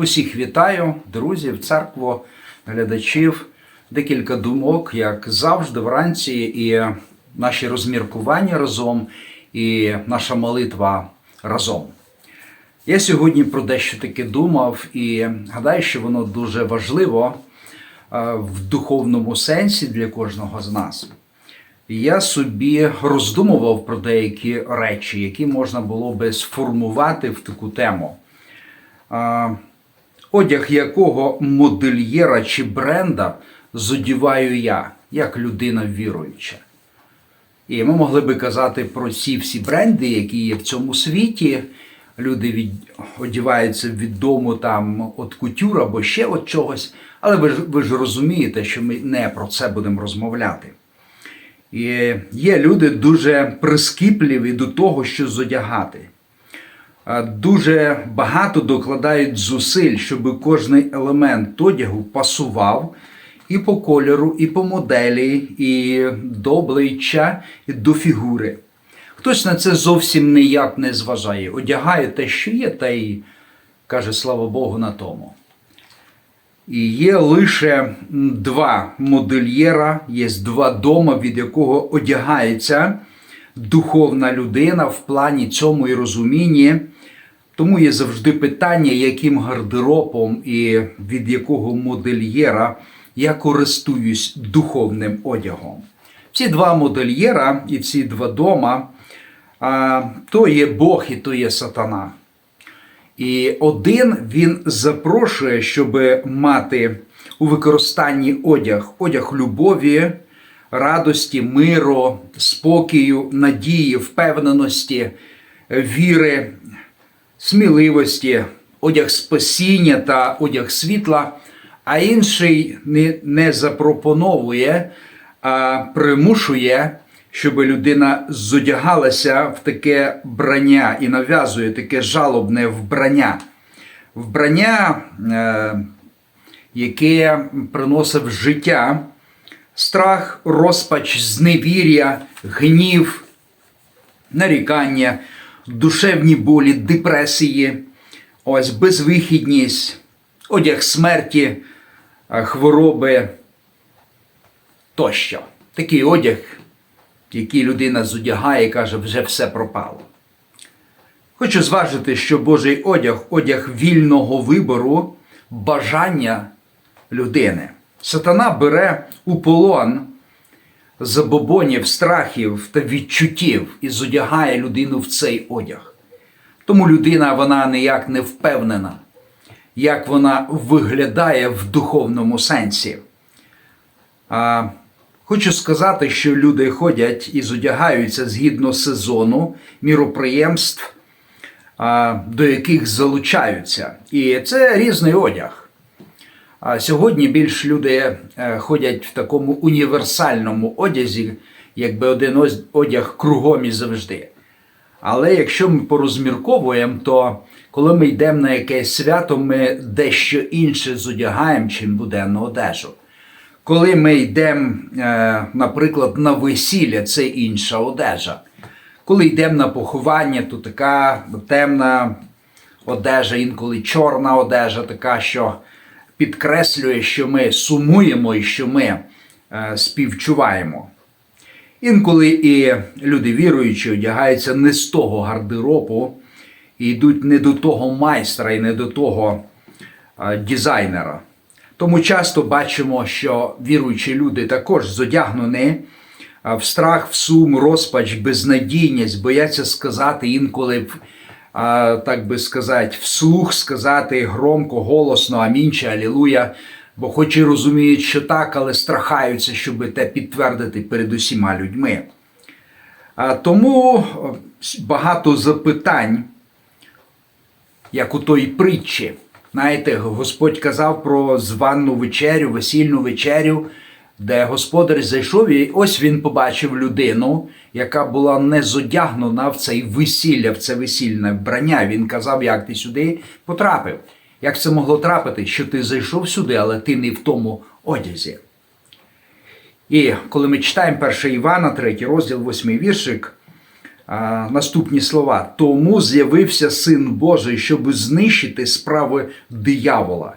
Усіх вітаю, друзів, церкву, глядачів. Декілька думок, як завжди, вранці, і наші розміркування разом, і наша молитва разом. Я сьогодні про дещо таке думав і гадаю, що воно дуже важливо е, в духовному сенсі для кожного з нас. Я собі роздумував про деякі речі, які можна було би сформувати в таку тему. Одяг якого модельєра чи бренда зодіваю я, як людина віруюча. І ми могли би казати про ці всі бренди, які є в цьому світі. Люди від... одіваються від там от кутюр або ще от чогось. Але ви ж, ви ж розумієте, що ми не про це будемо розмовляти. І є люди дуже прискіпливі до того, що зодягати. Дуже багато докладають зусиль, щоб кожний елемент одягу пасував і по кольору, і по моделі, і до обличчя, і до фігури. Хтось на це зовсім ніяк не зважає. Одягає те, що є, та й каже, слава Богу, на тому. І є лише два модельєра, є два дома, від якого одягається духовна людина в плані цьому і розумінні. Тому є завжди питання, яким гардеробом і від якого модельєра я користуюсь духовним одягом. Ці два модельєра і ці два дома то є Бог і то є сатана. І один він запрошує, щоб мати у використанні одяг, одяг любові, радості, миру, спокою, надії, впевненості, віри, сміливості, одяг спасіння та одяг світла, а інший не, не запропоновує, а примушує щоб людина зодягалася в таке брання і нав'язує таке жалобне вбрання. Вбрання, е, яке приносить життя, страх, розпач, зневір'я, гнів, нарікання, душевні болі, депресії, ось безвихідність, одяг смерті, е, хвороби тощо. Такий одяг який людина зодягає і каже, вже все пропало. Хочу зважити, що Божий одяг одяг вільного вибору, бажання людини. Сатана бере у полон забобонів, страхів та відчуттів і зодягає людину в цей одяг. Тому людина вона ніяк не впевнена, як вона виглядає в духовному сенсі. А Хочу сказати, що люди ходять і зодягаються згідно сезону міроприємств, до яких залучаються. І це різний одяг. А сьогодні більш люди е, ходять в такому універсальному одязі, якби один одяг кругом і завжди. Але якщо ми порозмірковуємо, то коли ми йдемо на якесь свято, ми дещо інше зодягаємо, чим буденну одежу. Коли ми йдемо, е, наприклад, на весілля, це інша одежа. Коли йдемо на поховання, то така темна одежа, інколи чорна одежа, така, що підкреслює, що ми сумуємо і що ми е, співчуваємо. Інколи і люди віруючі одягаються не з того гардеробу і йдуть не до того майстра і не до того е, дизайнера. Тому часто бачимо, що віруючі люди також зодягнені в страх, в сум, розпач, безнадійність, бояться сказати інколи, так би сказати, вслух сказати громко, голосно, амінь чи алілуя, бо хоч і розуміють, що так, але страхаються, щоб те підтвердити перед усіма людьми. Тому багато запитань, як у той притчі. Знаєте, Господь казав про званну вечерю, весільну вечерю, де господар зайшов, і ось він побачив людину, яка була не зодягнена в цей весілля, в це весільне вбрання. Він казав, як ти сюди потрапив. Як це могло трапити, що ти зайшов сюди, але ти не в тому одязі. І коли ми читаємо 1 Івана, 3 розділ, 8 віршик, наступні слова: тому з'явився Син Божий, щоб знищити справи диявола.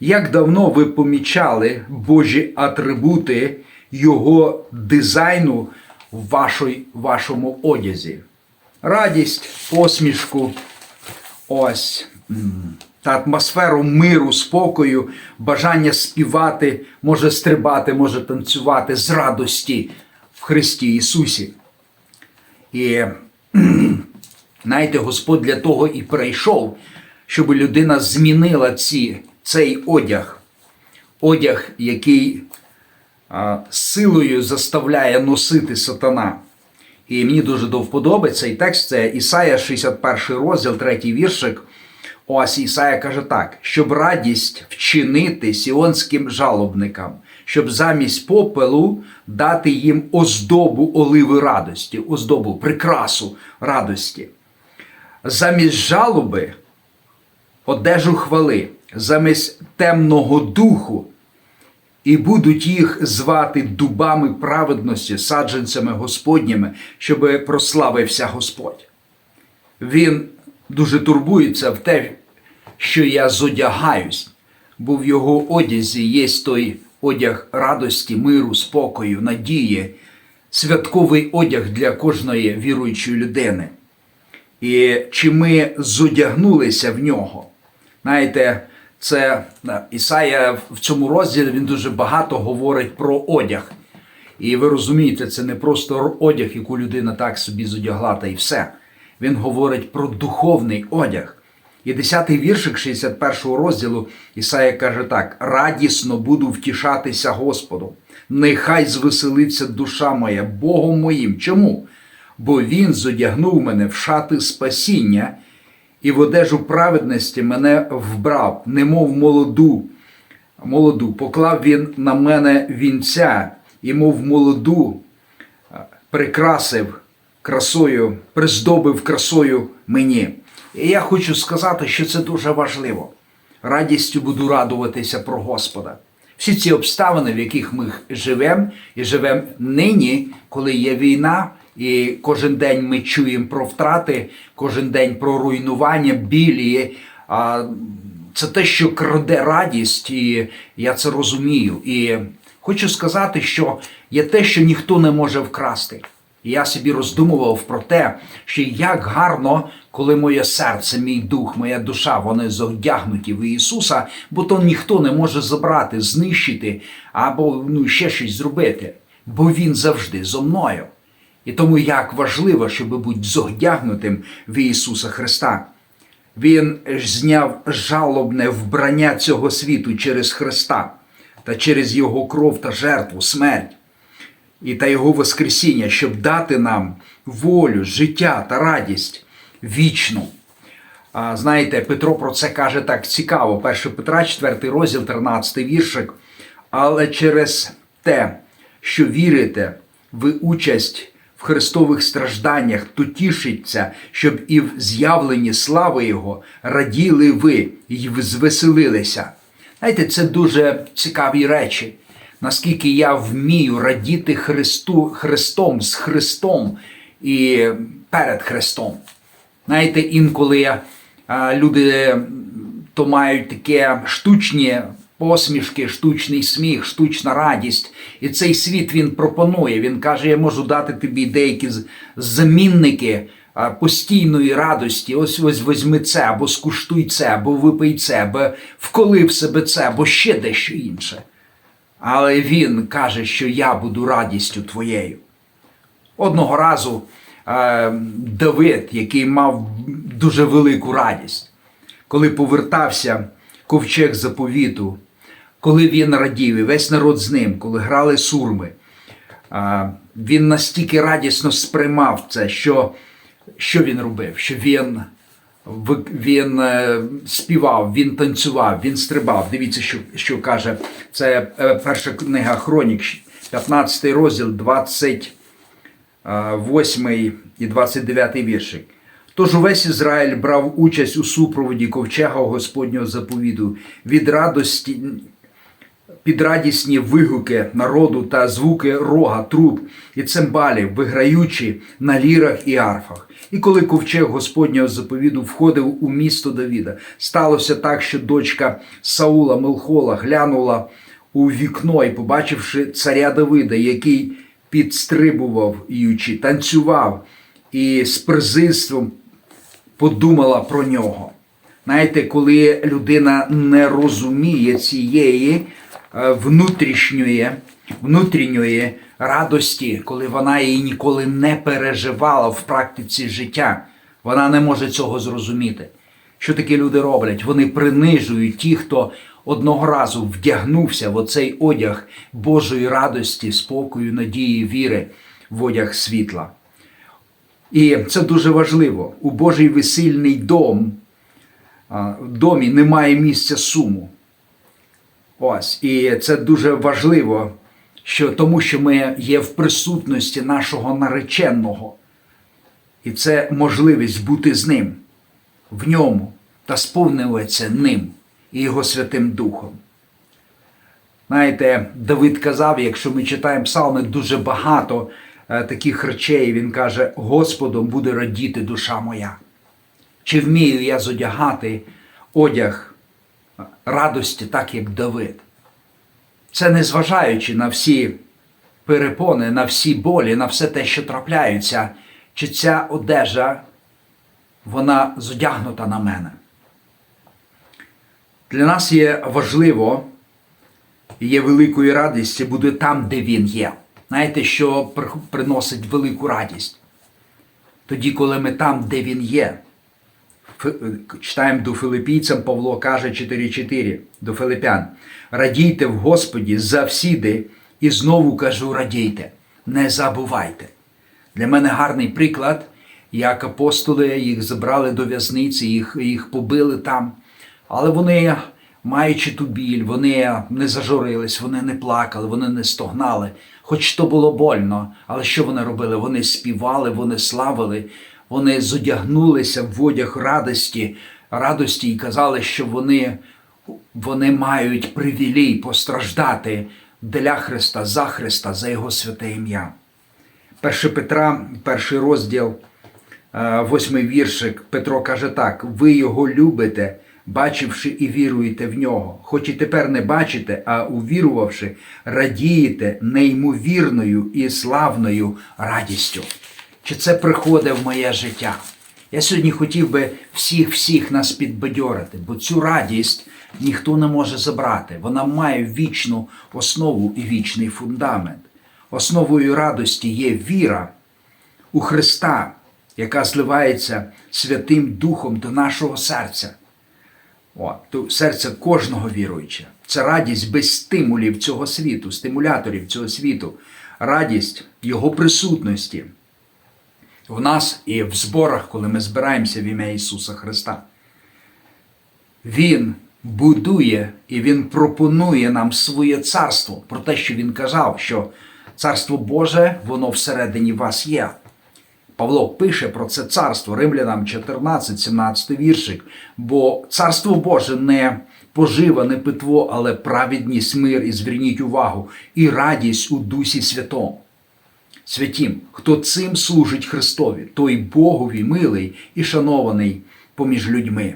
Як давно ви помічали Божі атрибути його дизайну в вашій, вашому одязі? Радість, посмішку, ось та атмосферу миру, спокою, бажання співати, може стрибати, може танцювати з радості в Христі Ісусі. І знаєте, Господь для того і прийшов, щоб людина змінила ці, цей одяг, одяг, який а, силою заставляє носити сатана. І мені дуже до вподоби цей текст, це Ісая, 61 розділ, 3 віршик. Ось Ісая каже так: щоб радість вчинити сіонським жалобникам, щоб замість попелу дати їм оздобу оливи радості, оздобу, прикрасу радості. Замість жалоби одежу хвали, замість темного духу, і будуть їх звати дубами праведності, саджанцями Господніми, щоб прославився Господь. Він дуже турбується в те, що я зодягаюсь, бо в його одязі є той одяг радості, миру, спокою, надії, святковий одяг для кожної віруючої людини. І чи ми зодягнулися в нього? Знаєте, це е, Ісая в цьому розділі він дуже багато говорить про одяг. І ви розумієте, це не просто одяг, яку людина так собі зодягла, та й все. Він говорить про духовний одяг. І 10-й віршик 61-го розділу Ісая каже так: радісно буду втішатися Господу. Нехай звеселиться душа моя Богом моїм. Чому? Бо Він зодягнув мене в шати спасіння і в одежу праведності мене вбрав, немов молоду. Молоду, поклав він на мене вінця, і мов молоду прикрасив красою, приздобив красою мені. І я хочу сказати, що це дуже важливо. Радістю буду радуватися про Господа. Всі ці обставини, в яких ми живемо і живемо нині, коли є війна, і кожен день ми чуємо про втрати, кожен день про руйнування, білі. Це те, що краде радість, і я це розумію. І хочу сказати, що є те, що ніхто не може вкрасти. І я собі роздумував про те, що як гарно, коли моє серце, мій дух, моя душа, вони зодягнуті в Ісуса, бо то ніхто не може забрати, знищити або ну, ще щось зробити, бо Він завжди зо мною. І тому як важливо, щоб бути зодягнутим в Ісуса Христа. Він зняв жалобне вбрання цього світу через Христа та через Його кров та жертву, смерть і та Його Воскресіння, щоб дати нам волю, життя та радість вічну. А, знаєте, Петро про це каже так цікаво. 1 Петра, 4 розділ, 13 віршик. Але через те, що вірите в участь в Христових стражданнях, то тішиться, щоб і в з'явленні слави Його раділи ви і звеселилися. Знаєте, це дуже цікаві речі. Наскільки я вмію радіти Христу, Христом з Христом і перед Христом. Знаєте, інколи люди то мають таке штучні посмішки, штучний сміх, штучна радість. І цей світ він пропонує. Він каже: я можу дати тобі деякі замінники постійної радості. Ось ось візьми це, або скуштуй це, або випий це, або вколи в себе це, або ще дещо інше. Але він каже, що я буду радістю твоєю. Одного разу е, Давид, який мав дуже велику радість, коли повертався ковчег заповіту, коли він радів, і весь народ з ним, коли грали сурми, е, він настільки радісно сприймав це, що, що він робив? Що він, він е, співав, він танцював, він стрибав. Дивіться, що, що каже, це е, перша книга Хронік, 15 розділ, 20. 8 і 29 віршик. Тож увесь Ізраїль брав участь у супроводі ковчега Господнього заповіду від радості під радісні вигуки народу та звуки рога, труб і цимбалів, виграючи на лірах і арфах. І коли ковчег Господнього заповіду входив у місто Давіда, сталося так, що дочка Саула Мелхола глянула у вікно і, побачивши царя Давида, який підстрибував ючи, танцював і з презирством подумала про нього. Знаєте, коли людина не розуміє цієї внутрішньої, внутрішньої радості, коли вона її ніколи не переживала в практиці життя, вона не може цього зрозуміти. Що такі люди роблять? Вони принижують ті, хто одного разу вдягнувся в оцей одяг Божої радості, спокою, надії, віри, в одяг світла. І це дуже важливо. У Божий весільний дом, в домі немає місця суму. Ось, і це дуже важливо, що, тому що ми є в присутності нашого нареченого. І це можливість бути з ним, в ньому та сповнюватися ним і Його Святим Духом. Знаєте, Давид казав, якщо ми читаємо псалми, дуже багато е, таких речей. Він каже: Господом буде радіти душа моя. Чи вмію я зодягати одяг радості, так як Давид? Це незважаючи на всі перепони, на всі болі, на все те, що трапляються, чи ця одежа, вона зодягнута на мене. Для нас є важливо, є великою радістю бути там, де він є. Знаєте, що приносить велику радість? Тоді, коли ми там, де він є. Читаємо до филипійцям, Павло каже 4.4 до Филипян. Радійте в Господі завсіди, і знову кажу, радійте, не забувайте. Для мене гарний приклад, як апостоли їх забрали до в'язниці, їх, їх побили там. Але вони, маючи ту біль, вони не зажурились, вони не плакали, вони не стогнали. Хоч то було больно, але що вони робили? Вони співали, вони славили, вони зодягнулися в одяг радості, радості і казали, що вони, вони мають привілей постраждати для Христа, за Христа, за Його святе ім'я. 1 Петра, перший розділ, е, восьмий віршик, Петро каже так: ви його любите, бачивши і віруєте в нього. Хоч і тепер не бачите, а увірувавши, радієте неймовірною і славною радістю. Чи це приходить в моє життя? Я сьогодні хотів би всіх всіх нас підбадьорити, бо цю радість ніхто не може забрати. Вона має вічну основу і вічний фундамент. Основою радості є віра у Христа, яка зливається Святим Духом до нашого серця. О, то серце кожного віруючого. Це радість без стимулів цього світу, стимуляторів цього світу, радість Його присутності в нас і в зборах, коли ми збираємося в ім'я Ісуса Христа. Він будує і Він пропонує нам своє царство про те, що Він казав, що царство Боже, воно всередині вас є. Павло пише про це царство Римлянам 14, 17 віршик. Бо царство Боже не пожива, не питво, але праведність, мир, і зверніть увагу, і радість у Дусі Святому. Святім, хто цим служить Христові, той Богові милий і шанований поміж людьми.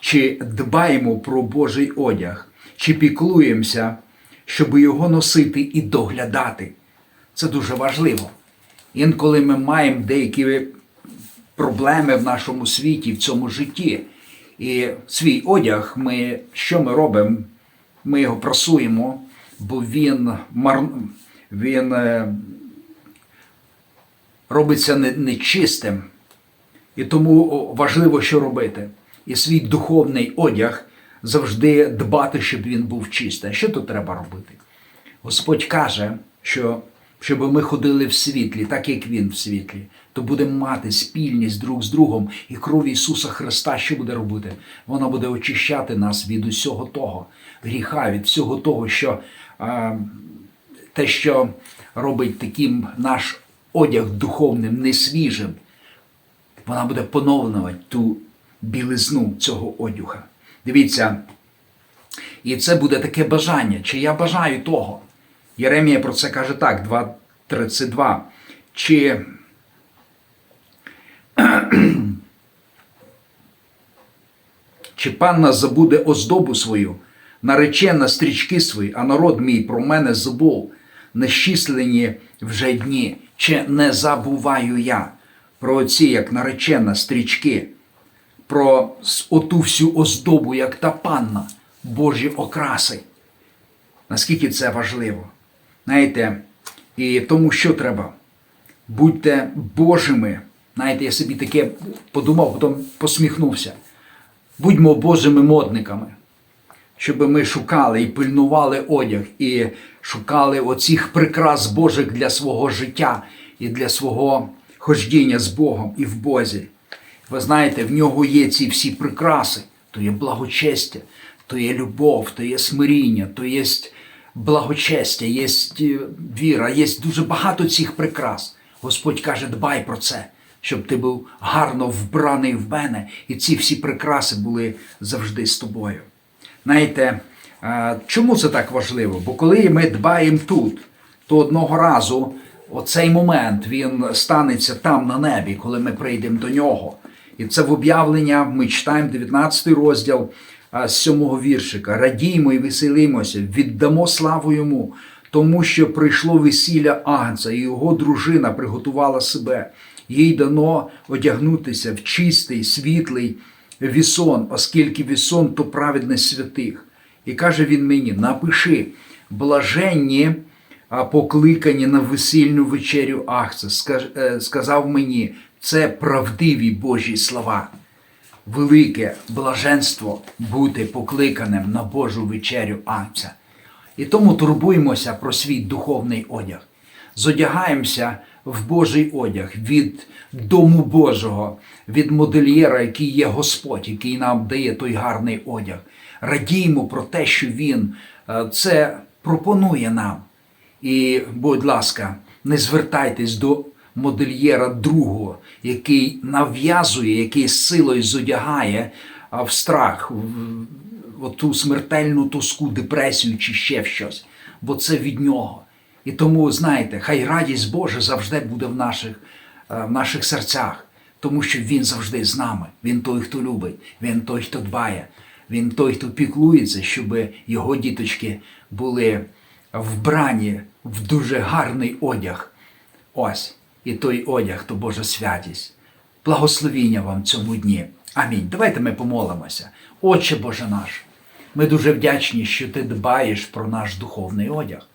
Чи дбаємо про Божий одяг, чи піклуємося, щоб його носити і доглядати. Це дуже важливо. Інколи ми маємо деякі проблеми в нашому світі, в цьому житті. І свій одяг, ми, що ми робимо? Ми його прасуємо, бо він, він е, робиться нечистим. І тому важливо, що робити. І свій духовний одяг завжди дбати, щоб він був чистий. Що тут треба робити? Господь каже, що щоб ми ходили в світлі, так як Він в світлі, то будемо мати спільність друг з другом, і кров Ісуса Христа, що буде робити? Вона буде очищати нас від усього того гріха, від всього того, що е, те, що робить таким наш одяг духовним, несвіжим, вона буде поновлювати ту білизну цього одюха. Дивіться, І це буде таке бажання. Чи я бажаю того? Єремія про це каже так, 2.32. Чи Чи панна забуде оздобу свою, наречена стрічки свої, а народ мій про мене забув, нещислені вже дні, чи не забуваю я про оці, як наречена стрічки, про оту всю оздобу, як та панна, Божі окраси. Наскільки це важливо? Знаєте, і тому що треба? Будьте Божими. Знаєте, я собі таке подумав, потім посміхнувся. Будьмо Божими модниками, щоб ми шукали і пильнували одяг, і шукали оцих прикрас Божих для свого життя і для свого хождіння з Богом і в Бозі. Ви знаєте, в нього є ці всі прикраси, то є благочестя, то є любов, то є смиріння, то є благочестя, є віра, є дуже багато цих прикрас. Господь каже, дбай про це, щоб ти був гарно вбраний в мене, і ці всі прикраси були завжди з тобою. Знаєте, е, чому це так важливо? Бо коли ми дбаємо тут, то одного разу оцей момент він станеться там на небі, коли ми прийдемо до нього. І це в об'явлення ми читаємо 19 розділ а, з 7 віршика. Радіймо і веселимося, віддамо славу йому, тому що прийшло весілля Агнця, і його дружина приготувала себе. Їй дано одягнутися в чистий, світлий вісон, оскільки вісон то праведність святих. І каже він мені: напиши, блаженні покликані на весільну вечерю Ахца. Е, Сказав мені, це правдиві Божі слова. Велике блаженство бути покликаним на Божу вечерю Агнця. І тому турбуємося про свій духовний одяг. Зодягаємося в Божий одяг від Дому Божого, від модельєра, який є Господь, який нам дає той гарний одяг. Радіємо про те, що Він е, це пропонує нам. І, будь ласка, не звертайтесь до модельєра другого, який нав'язує, який силою зодягає в страх, в ту смертельну тоску, депресію чи ще в щось, бо це від нього. І тому, знаєте, хай радість Божа завжди буде в наших, е, в наших серцях, тому що Він завжди з нами. Він той, хто любить, він той, хто дбає, він той, хто піклується, щоб його діточки були вбрані в дуже гарний одяг. Ось. І той одяг то Божа святість. Благословіння вам цьому дні. Амінь. Давайте ми помолимося. Отче Боже наш, ми дуже вдячні, що ти дбаєш про наш духовний одяг.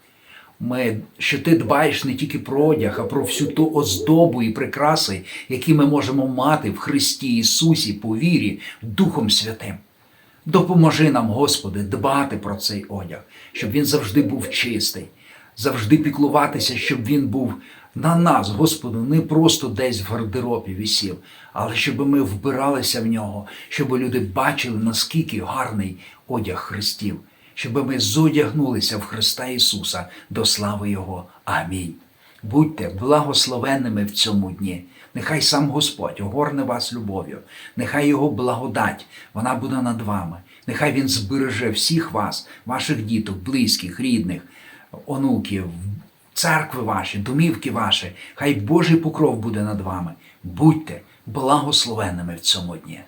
Ми, що ти дбаєш не тільки про одяг, а про всю ту оздобу і прикраси, які ми можемо мати в Христі Ісусі по вірі Духом Святим. Допоможи нам, Господи, дбати про цей одяг, щоб він завжди був чистий, завжди піклуватися, щоб він був на нас, Господу, не просто десь в гардеробі висів, але щоб ми вбиралися в нього, щоб люди бачили, наскільки гарний одяг Христів, щоб ми зодягнулися в Христа Ісуса до слави Його. Амінь. Будьте благословенними в цьому дні. Нехай сам Господь огорне вас любов'ю, нехай Його благодать, вона буде над вами. Нехай Він збереже всіх вас, ваших діток, близьких, рідних, онуків, церкви ваші, домівки ваші. Хай Божий покров буде над вами. Будьте благословенними в цьому дні.